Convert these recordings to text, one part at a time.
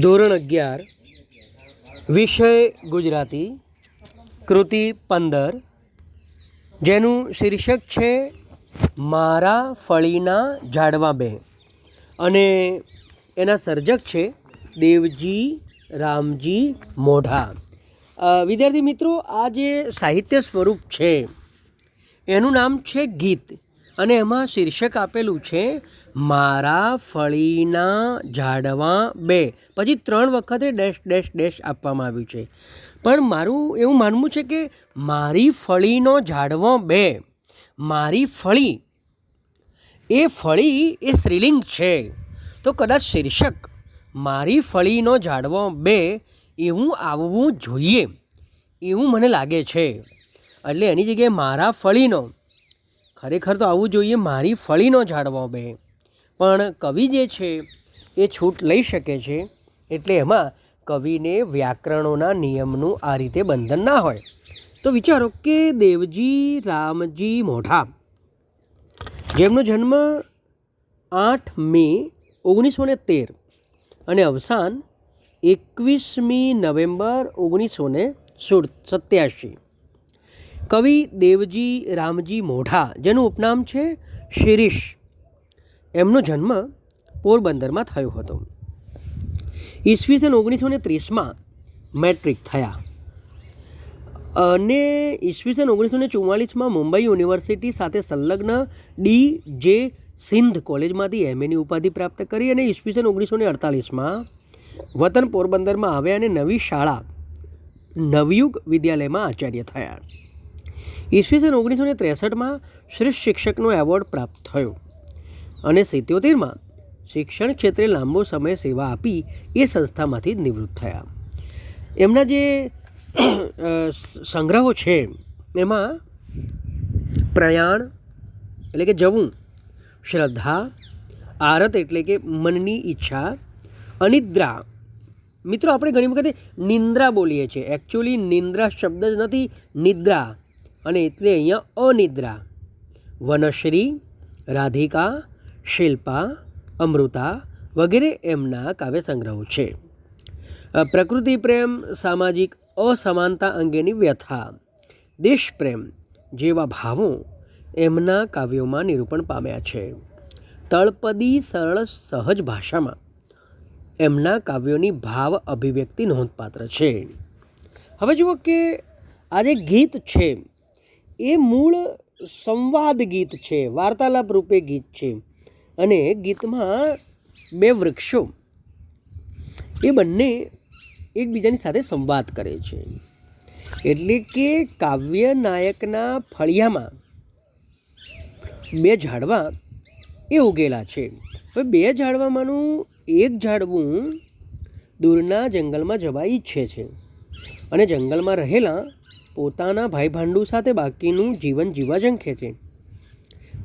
ધોરણ અગિયાર, વિષય ગુજરાતી, કૃતિ પંદર, જેનું શીર્ષક છે મારા ફળીના ઝાડવા બે. અને એના સર્જક છે દેવજી રામજી મોઢા. વિદ્યાર્થી મિત્રો, આ જે સાહિત્ય સ્વરૂપ છે, એનું નામ છે ગીત. અને એમાં શીર્ષક આપેલું છે મારા ફળીના ઝાડવા બે. પછી ત્રણ વખતે ડેશ ડેશ ડેશ આપવામાં આવ્યું છે. પણ મારું એવું માનવું છે કે મારી ફળીનો ઝાડવો બે. મારી ફળી, એ ફળી એ સ્ત્રીલિંગ છે. તો કદાચ શીર્ષક, મારી ફળીનો ઝાડવો બે, એવું આવવું જોઈએ, એવું મને લાગે છે. એટલે એની જગ્યાએ મારા ફળીનો, ખરેખર તો આવવું જોઈએ મારી ફળીનો ઝાડવો બે. પણ કવિ જે છે, એ છૂટ લઈ શકે છે, એટલે એમાં કવિને વ્યાકરણોના નિયમનું આ રીતે બંધન ના હોય. તો વિચારો કે દેવજી, રામજી મોઢા. જેમનો જન્મ આઠ મે ઓગણીસો ને તેર અને અવસાન એકવીસમી નવેમ્બર ઓગણીસો ને સુડ સત્યાસી. કવિ દેવજી, રામજી મોઢા, જેનું ઉપનામ છે શિરીષ. એમનો જન્મ પોરબંદરમાં થયો હતો. ઈસવીસન ઓગણીસો ને ત્રીસમાં મેટ્રિક થયા. અને ઈસવીસન ઓગણીસો ને ચુમ્માલીસમાં મુંબઈ યુનિવર્સિટી સાથે સંલગ્ન ડી જે સિંધ કોલેજમાંથી એમએની ઉપાધિ પ્રાપ્ત કરી અને ઈસવીસન ઓગણીસો ને અડતાલીસમાં વતન પોરબંદરમાં આવ્યા અને નવી શાળા, નવયુગ વિદ્યાલયમાં આચાર્ય થયા. ઈસવીસન ઓગણીસો ને ત્રેસઠમાં શ્રેષ્ઠ શિક્ષકનો એવોર્ડ પ્રાપ્ત થયો. અને સિત્યોતેરમાં શિક્ષણ ક્ષેત્રે લાંબો સમય સેવા આપી એ સંસ્થામાંથી નિવૃત્ત થયા. એમના જે સંગ્રહો છે, એમાં પ્રયાણ એટલે કે જવું, શ્રદ્ધા, આરત એટલે કે મનની ઈચ્છા, અનિદ્રા. મિત્રો, આપણે ઘણી વખતે નિંદ્રા બોલીએ છીએ. એકચ્યુઅલી નિંદ્રા શબ્દ જ નથી, નિદ્રા. અને એટલે અહીંયા અનિદ્રા. વનશ્રી, રાધિકા શિલ્પા, અમૃતા વગેરે એમના કાવ્ય સંગ્રહો છે. પ્રકૃતિ પ્રેમ, સામાજિક અસમાનતા અંગેની વ્યથા, દેશ પ્રેમ જેવા ભાવો એમના કાવ્યોમાં નિરૂપણ પામ્યા છે. તળપદી સરળ સહજ ભાષામાં એમના કાવ્યોની ભાવ અભિવ્યક્તિ નોંધપાત્ર છે. હવે જુઓ કે આ જે ગીત છે, એ મૂળ સંવાદ ગીત છે, વાર્તાલાપ રૂપે ગીત છે. અને ગીતમાં બે વૃક્ષો એ બંને એકબીજાની સાથે સંવાદ કરે છે. એટલે કે કાવ્ય નાયકના ફળિયામાં બે ઝાડવા એ ઉગેલા છે. હવે બે ઝાડવામાંનું એક ઝાડવું દૂરના જંગલમાં જવા ઈચ્છે છે અને જંગલમાં રહેલા પોતાના ભાઈ ભાંડુ સાથે બાકીનું જીવન જીવા ઝંખે છે.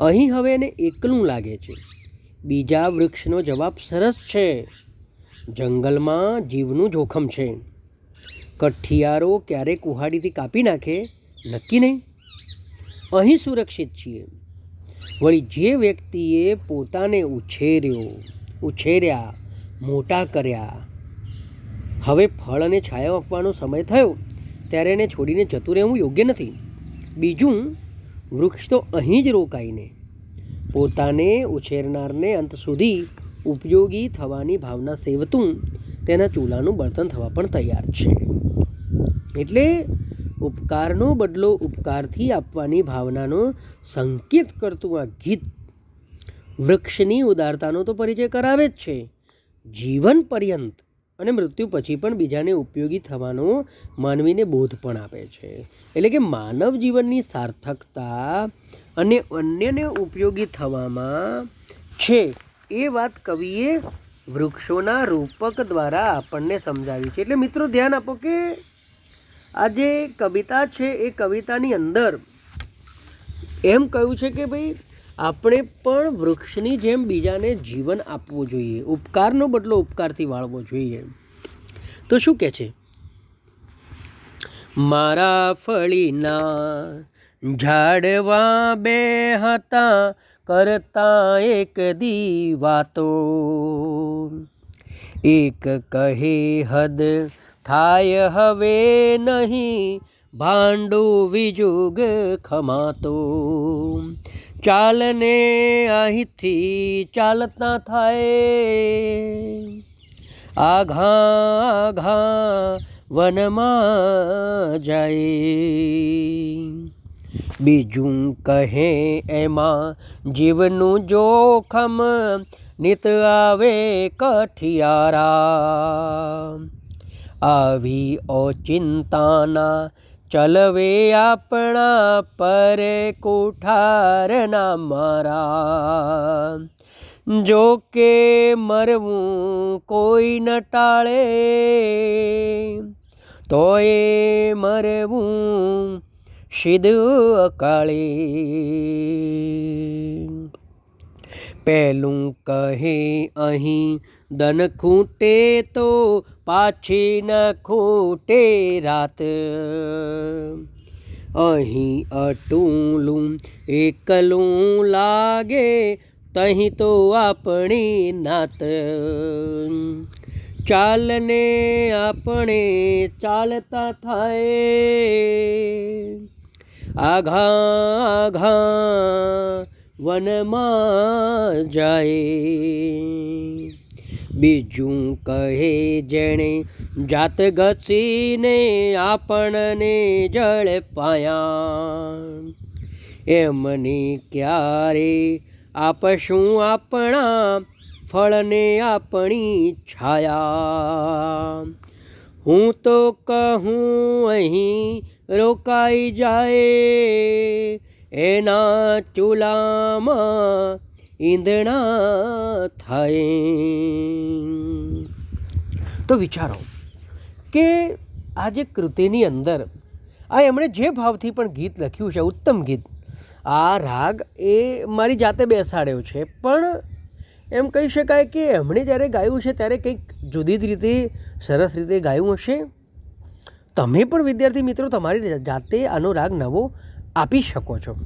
અહીં હવે એને એકલું લાગે છે. બીજા વૃક્ષનો જવાબ સરસ છે. જંગલમાં જીવનું જોખમ છે. કઠિયારો ક્યારે કુહાડીથી કાપી નાખે, નક્કી નહીં. અહીં સુરક્ષિત છીએ. વળી જે વ્યક્તિએ પોતાને ઉછેર્યો, ઉછેર્યા, મોટા કર્યા, હવે ફળ અને છાયો આપવાનો સમય થયો, ત્યારે એને છોડીને જતું રહેવું યોગ્ય નથી. બીજું, વૃક્ષ તો અહીં જ રોકાઈને પોતાને ઉછેરનારને અંત સુધી ઉપયોગી થવાની ભાવના સેવતું તેના ચૂલાનું બળતણ થવા પણ તૈયાર છે. એટલે ઉપકારનો બદલો ઉપકારથી આપવાની ભાવનાનો સંકેત કરતું આ ગીત વૃક્ષની ઉદારતાનો તો પરિચય કરાવે જ છે. જીવન પર્યંત અને મૃત્યુ પછી પણ બીજાને ઉપયોગી થવાનો માનવીને બોધ પણ આપે છે. એટલે કે માનવ જીવનની સાર્થકતા અને અન્યને ઉપયોગી થવામાં છે. એ વાત કવિએ વૃક્ષોના રૂપક દ્વારા આપણને સમજાવી છે. એટલે મિત્રો ધ્યાન આપો કે આ જે કવિતા છે, એ કવિતાની અંદર એમ કહ્યું છે કે ભાઈ, આપણે પણ વૃક્ષની જેમ બીજાને જીવન આપવું જોઈએ. ઉપકારનો બદલો ઉપકારથી વાળવો જોઈએ. તો શું કહે છે? મારા ફળીના ઝાડવા બે હતા, કરતા એક દી વાતો એક કહે, હદ થાય હવે નહીં, ભાંડુ વિજુગ ખમાતો. ચાલને અહીંથી ચાલતા થાય આઘા આઘા વનમાં જાય. બીજું કહે એમાં, જીવનું જોખમ નિત આવે કઠિયારા. આવી ઓચિંતાના ચલવે આપણા પર કુઠારના મારા. જો કે મરવું કોઈ ન ટાળે, તોય મરવું સિદ્ધ અકાળી પહેલું કહે અહીં દન ખૂટે તો પાછી ન ખૂટે રાત. અહીં અટૂલું, એકલું લાગે, તહીં તો આપણી નાત. ચાલને આપણે ચાલતા થાય. આઘા આઘા વનમાં જાય. બીજું કહે જેણે જાત ઘસીને આપણને જળ પાયા. એમને ક્યારે આપશું આપણા ફળને આપણી છાયા? હું તો કહું અહીં રોકાઈ જાય એના ચૂલામાં ઈંધણા થાય. તો વિચારો કે આ જે કૃતિની અંદર, આ એમણે જે ભાવથી પણ ગીત લખ્યું છે, ઉત્તમ ગીત, આ રાગ એ મારી જાતે બેસાડ્યો છે, પણ એમ કહી શકાય કે એમણે જ્યારે ગાયું છે, ત્યારે કંઈક જુદી જ રીતે, સરસ રીતે ગાયું હશે? તમે પણ વિદ્યાર્થી મિત્રો તમારી જાતે આનો રાગ નવો આપી શકો છો.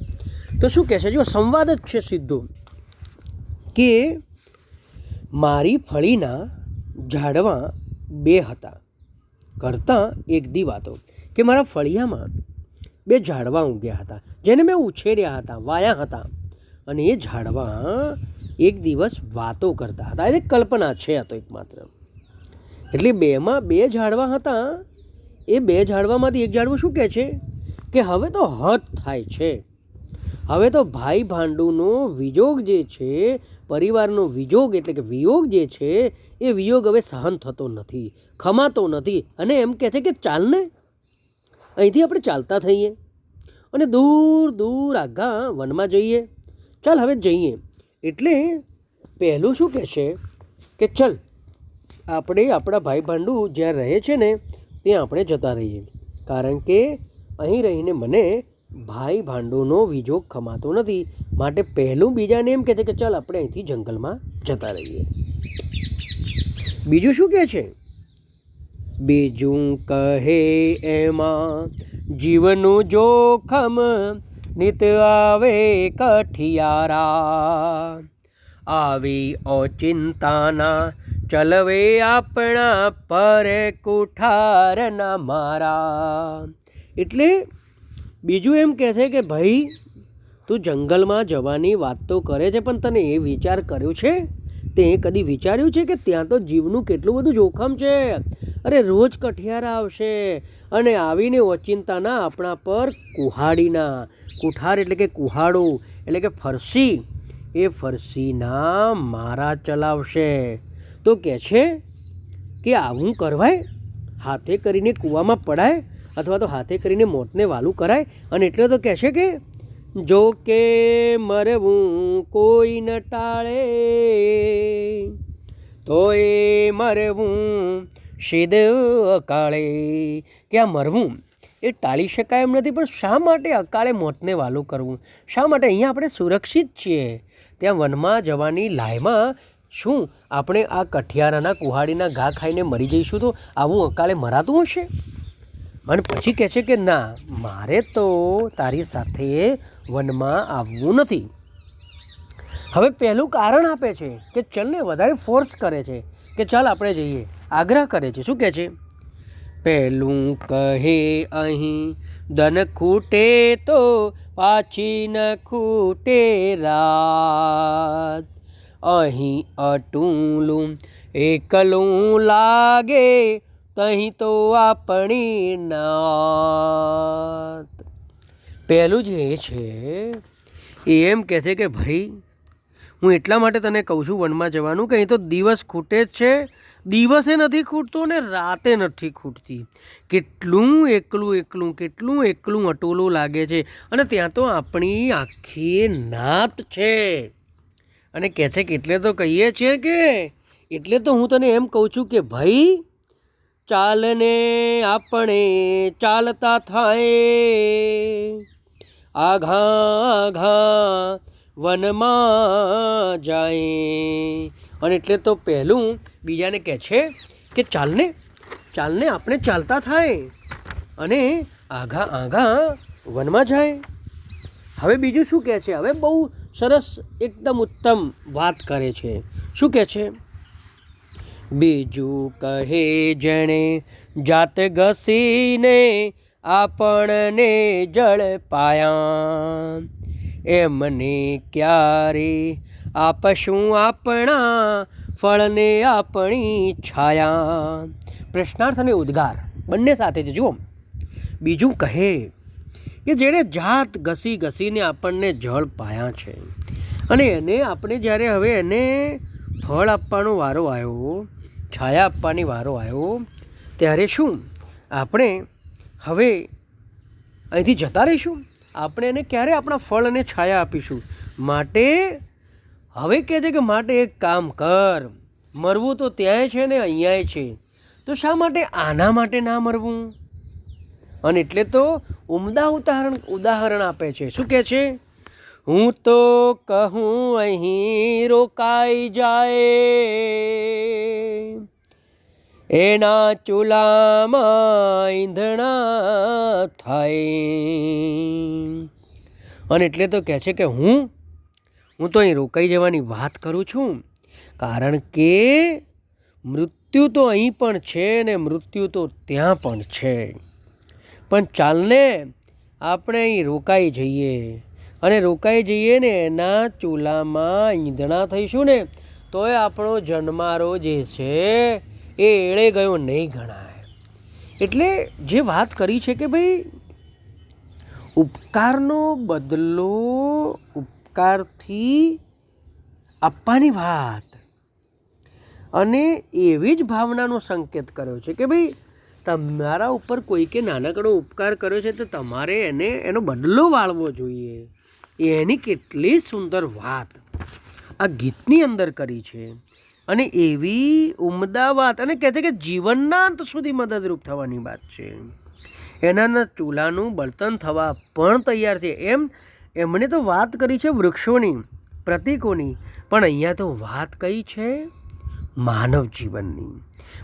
તો શું કહેશે જો સંવાદ જ છે સીધો કે મારી ફળીના ઝાડવા બે હતા. કરતાં એક દી વાતો કે મારા ફળિયામાં બે ઝાડવા ઊગ્યા હતા. જેને મેં ઉછેર્યા હતા, વાયા હતા. અને એ ઝાડવા એક દિવસ વાતો કરતા હતા. એ કલ્પના છે આ તો એકમાત્ર. એટલે બેમાં બે ઝાડવા હતા એ બે ઝાડવામાંથી એક ઝાડવું શું કહે છે? કે હવે તો હદ થાય છે. હવે તો ભાઈ ભાંડુનો વિજોગ જે છે, પરિવારનો વિજોગ એટલે કે વિયોગ જે છે, એ વિયોગ હવે સહન થતો નથી, ખમાતો નથી અને એમ કહે છે કે ચાલને? અહીંથી આપણે ચાલતા થઈએ અને દૂર દૂર આઘા વનમાં જઈએ. ચાલ હવે જઈએ. એટલે પહેલું શું કહે છે? કે ચલ, આપણે આપણા ભાઈ ભાંડુ જ્યાં રહે છે ને ત્યાં આપણે જતા રહીએ. કારણ કે અહીં રહીને મને ભાઈ ભાંડુનો વીજો ખમાતો નથી. માટે પહેલું બીજાને એમ કહે છે કે ચાલ આપણે અહીંથી જંગલમાં જતા રહીએ. બીજું શું કહે છે? બીજું કહે એમાં, જીવનું જોખમ નિત આવે કઠિયારા. આવી ઓચિંતાના ચલવે આપણા પર કુઠારના મારા. એટલે બીજું એમ કહે છે કે ભાઈ, તું જંગલમાં જવાની વાત તો કરે છે, પણ તને એ વિચાર કર્યો છે? તે કદી વિચાર્યું છે કે ત્યાં તો જીવનું કેટલું બધું જોખમ છે? અરે, રોજ કઠિયારા આવશે અને આવીને ઓચિંતાના આપણા પર કુહાડીના. કુઠાર એટલે કે કુહાડો, એટલે કે ફરસી. એ ફરસીના મારા ચલાવશે. તો કહે છે કે આવું કરવાય? હાથે કરીને કૂવામાં પડાય અથવા તો હાથે કરીને મોતને વાલું કરાય? અને એટલે તો કહે છે કે જો કે મરવું કોઈ ન ટાળે તોય મરવું સિદ્ધ અકાળે. કે આ મરવું એ ટાળી શકાય એમ નથી, પણ શા માટે અકાળે મોતને વાલું કરવું? શા માટે અહીંયા આપણે સુરક્ષિત છીએ? ત્યાં વનમાં જવાની લાયમાં શું, આપણે આ કઠિયારાના કુહાડીના ઘા ખાઈને મરી જઈશું તો આવું અકાળે મરાતું હશે? અને પછી કહે છે કે ના, મારે તો તારી સાથે વનમાં આવવું નથી. હવે પહેલું કારણ આપે છે કે ચલને વધારે ફોર્સ કરે છે કે ચાલ આપણે જઈએ, આગ્રહ કરે છે. શું કહે છે? પહેલું કહે અહીં દન ખૂટે તો પાછી ન ખૂટે રાત. અહીં અટૂલું, એકલું લાગે, તહીં તો આપણી નાત. પહેલું જે છે, એ એમ કહે છે કે, ભાઈ, હું એટલા માટે તને કહું છું, વનમાં જવાનું કે અહીં તો દિવસ ખૂટે જ છે. દિવસે નથી ખૂટતો ને રાતે નથી ખૂટતી. કેટલું એકલું એકલું, કેટલું એકલું અટોલું લાગે છે. અને ત્યાં તો આપણી આખી નાત છે. અને કહે છે કે એટલે તો કહીએ છીએ કે એટલે તો હું તને એમ કહું છું કે ભાઈ, ચાલને આપણે ચાલતા થાય આઘા આઘા વનમાં જાય. અને એટલે તો પહેલું બીજાને કહે છે કે ચાલને ચાલને આપણે ચાલતા થાય અને આઘા આઘા વનમાં જાય. હવે બીજું શું કહે છે? હવે બહુ સરસ એકદમ ઉત્તમ વાત કરે છે. શું કહે છે? બીજું કહે જેણે જાત ઘસીને આપણને જળ પાયા. એમને ક્યારે આપશું આપણા ફળને આપણી છાયા. પ્રશ્નાર્થ અને ઉદ્ગાર બંને સાથે જ જુઓ. બીજું કહે કે જેણે જાત ઘસી ઘસીને આપણને જળ પાયા છે. અને એને આપણે જ્યારે હવે એને ફળ આપવાનો વારો આવ્યો, છાયા આપવાની વારો આવ્યો, ત્યારે શું? આપણે હવે અહીંથી જતા રહીશું? આપણે એને ક્યારે આપણા ફળ અને છાયા આપીશું? માટે હવે કહે છે કે માટે એક કામ કર, મરવું તો ત્યાંય છે ને અહીંયાય છે. તો શા માટે આના માટે ના મરવું? અને એટલે તો ઉમદા ઉદાહરણ ઉદાહરણ આપે છે. શું કહે છે? હું તો કહું અહીં રોકાઈ જાય. એના ચૂલામાં ઈંધણા થાય. અને એટલે તો કહે છે કે હું હું તો અહીં રોકાઈ જવાની વાત કરું છું. કારણ કે મૃત્યુ તો અહીં પણ છે ને મૃત્યુ તો ત્યાં પણ છે. પણ ચાલને આપણે અહીં રોકાઈ જઈએ. અને રોકાઈ જઈએ ને એના ચૂલામાં ઈંધણા થઈશું ને, તોય આપણો જન્મારો જે છે એ એળે ગયો નહીં ગણાય. એટલે જે વાત કરી છે કે ભાઈ, ઉપકારનો બદલો ઉપકારથી આપવાની વાત. અને એવી જ ભાવનાનો સંકેત કર્યો છે કે ભાઈ તમારા ઉપર કોઈકે નાનકડો ઉપકાર કર્યો છે તો તમારે એને, એનો બદલો વાળવો જોઈએ. એની કેટલી સુંદર વાત. આ ગીતની અંદર કરી છે. અને એવી ઉમદા વાત અને કહે કે જીવનના અંત સુધી મદદરૂપ થવાની વાત છે. એનાના ચૂલાનું બળતણ થવા પણ તૈયાર છે. એમ, એમણે તો વાત કરી છે વૃક્ષોની, પ્રતીકોની. પણ અહીંયા તો વાત કઈ છે? માનવ જીવનની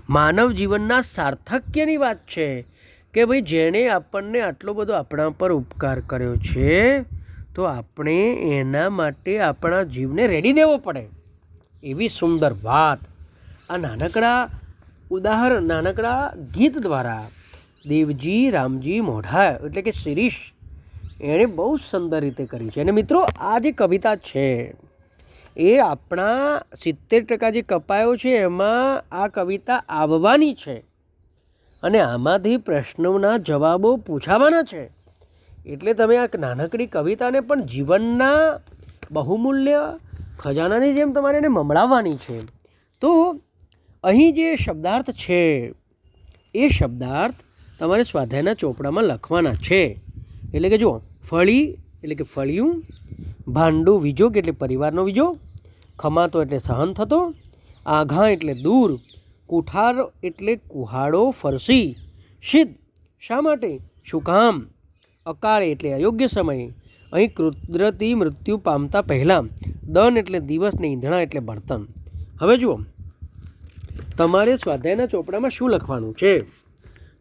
માનવ જીવનના સાર્થક્યની વાત છે કે ભાઈ, જેણે આપણને આટલો બધો આપણા પર ઉપકાર કર્યો છે, તો આપણે એના માટે આપણા જીવને રેડી દેવો પડે. એવી સુંદર વાત. આ નાનકડા ઉદાહરણ નાનકડા ગીત દ્વારા દેવજી, રામજી, મોઢા એટલે કે શિરીષ, એણે બહુ સુંદર રીતે કરી છે. અને મિત્રો, આ જે કવિતા છે એ આપણા સિત્તેર ટકા જે કપાયો છે, એમાં આ કવિતા આવવાની છે. અને આમાંથી પ્રશ્નોના જવાબો પૂછાવાના છે. એટલે તમે આ નાનકડી કવિતાને પણ જીવનના બહુમૂલ્ય ખજાનાની જેમ તમારે એને મમળાવવાની છે. તો અહીં જે શબ્દાર્થ છે, એ શબ્દાર્થ તમારે સ્વાધ્યાયના ચોપડામાં લખવાના છે. એટલે કે જુઓ, ફળી, એટલે કે ફળિયું, ભાંડું વિજોગ, એટલે પરિવારનો વિજોગ ખમાતો એટલે સહન થતો, આઘા એટલે દૂર, કુઠાર એટલે કુહાડો ફરસી. સિદ્ધ. શા માટે? શું કામ? અકાળે એટલે અયોગ્ય સમયે. અહીં કુદરતી મૃત્યુ પામતા પહેલાં, દન એટલે દિવસ ને ઈંધણા એટલે બળતણ. હવે જુઓ, તમારે સ્વાધ્યાયના ચોપડામાં શું લખવાનું છે?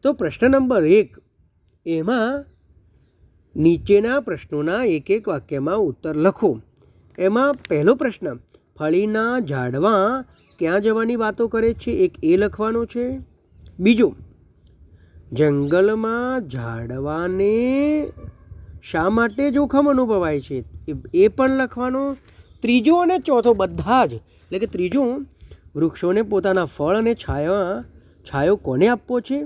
તો પ્રશ્ન નંબર એક, એમાં નીચેના પ્રશ્નોના એક એક વાક્યમાં ઉત્તર લખો. એમાં પહેલો પ્રશ્ન ફળીના ઝાડવા ક્યાં જવાની વાતો કરે છે? એક એ લખવાનો છે. બીજો, જંગલમાં ઝાડવાને શા માટે જોખમ અનુભવાય છે? એ પણ લખવાનો. ત્રીજો અને ચોથો બધા જ, એટલે કે ત્રીજું, વૃક્ષોને પોતાના ફળ અને છાયા, છાયો કોને આપવો છે?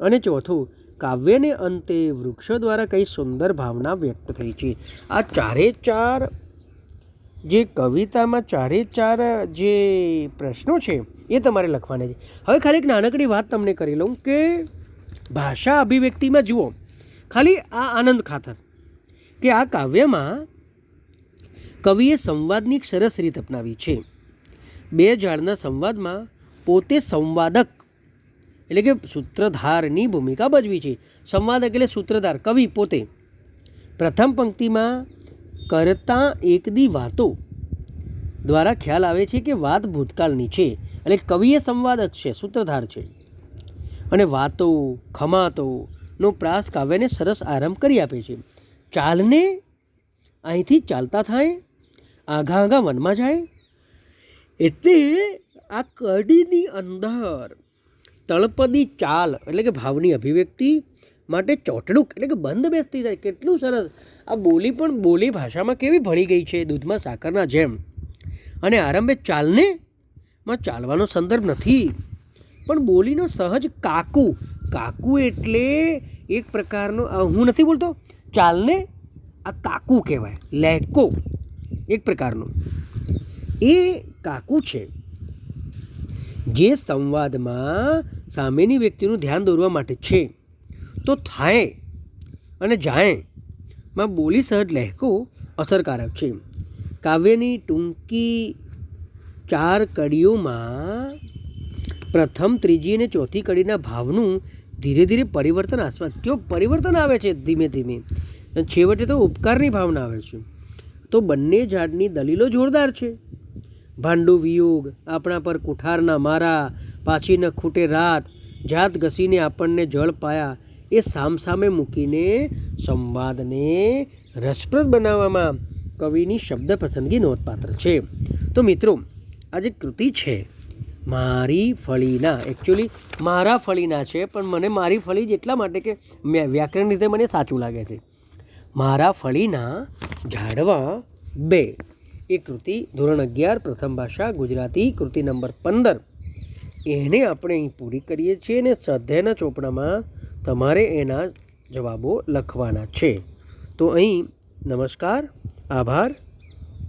અને ચોથું, કાવ્યને અંતે વૃક્ષો દ્વારા કઈ સુંદર ભાવના વ્યક્ત થઈ છે? આ ચારે ચાર જે કવિતામાં ચારે ચાર, જે પ્રશ્નો છે, એ તમારે લખવાના છે. હવે ખાલી એક નાનકડી વાત તમને કરી લઉં કે ભાષા અભિવ્યક્તિમાં જુઓ, ખાલી આ આનંદ ખાતર કે આ કાવ્યમાં કવિએ સંવાદની એક સરસ રીત અપનાવી છે. બે ઝાડના સંવાદમાં પોતે સંવાદક, એટલે કે સૂત્રધારની ભૂમિકા ભજવી છે. સંવાદક એટલે સૂત્રધાર, કવિ પોતે. પ્રથમ પંક્તિમાં કરતા એકદી વાતો દ્વારા ખ્યાલ આવે છે કે વાત ભૂતકાળની છે એટલે કવિએ સંવાદક છે, સૂત્રધાર છે. અને વાતો ખમાતો નો પ્રાસ કાવ્યને સરસ આરંભ કરી આપે છે. ચાલને અહીંથી ચાલતા થાય, આઘા આઘા વનમાં જાય. એટલે આ કડીની અંદર તળપદી ચાલ એટલે કે ભાવની અભિવ્યક્તિ માટે ચોટડુક એટલે કે બંધ બેસતી થાય. કેટલું સરસ. આ બોલી પણ બોલી ભાષામાં કેવી ભળી ગઈ છે, દૂધમાં સાકરના જેમ. અને આરંભે ચાલને? માં ચાલવાનો સંદર્ભ નથી. પણ બોલીનો સહજ કાકુ કાકુ એટલે એક પ્રકારનો હું નથી બોલતો. ચાલને આ કાકુ કહેવાય, લેકો, એક પ્રકારનો. એ કાકુ છે, જે સંવાદમાં સામેની વ્યક્તિનું ધ્યાન દોરવા માટે છે. તો થાય અને જાય. માં બોલી સહજ લહેકો અસરકારક છે. કાવ્યની ટૂંકી ચાર કડીઓમાં પ્રથમ, ત્રીજી અને ચોથી કડીના ભાવનું ધીરે ધીરે પરિવર્તન આસપાસ કેવું પરિવર્તન આવે છે ધીમે ધીમે? છેવટે તો ઉપકારની ભાવના આવે છે. તો બંને ઝાડની દલીલો જોરદાર છે. ભાંડુ વિયોગ, આપણા પર કુઠારના મારા, પાછી ન ખૂટે રાત, જાત ઘસીને આપણને જળ પાયા એ સામસામે મૂકીને સંવાદને રસપ્રદ બનાવવામાં કવિની શબ્દ પસંદગી નોંધપાત્ર છે. તો મિત્રો આ જે કૃતિ છે. મારી ફળીના. એકચ્યુઅલી મારા ફળીના છે, પણ મને મારી ફળી જ એટલા માટે કે વ્યાકરણ રીતે મને સાચું લાગે છે. મારા ફળીના ઝાડવા બે. એ કૃતિ ધોરણ અગિયાર, પ્રથમ ભાષા, ગુજરાતી કૃતિ નંબર પંદર. એને આપણે અહીં પૂરી કરીએ છીએ અને સ્વાધ્યાયના ચોપડામાં તમારે એના જવાબો લખવાના છે. તો અહીં નમસ્કાર આભાર.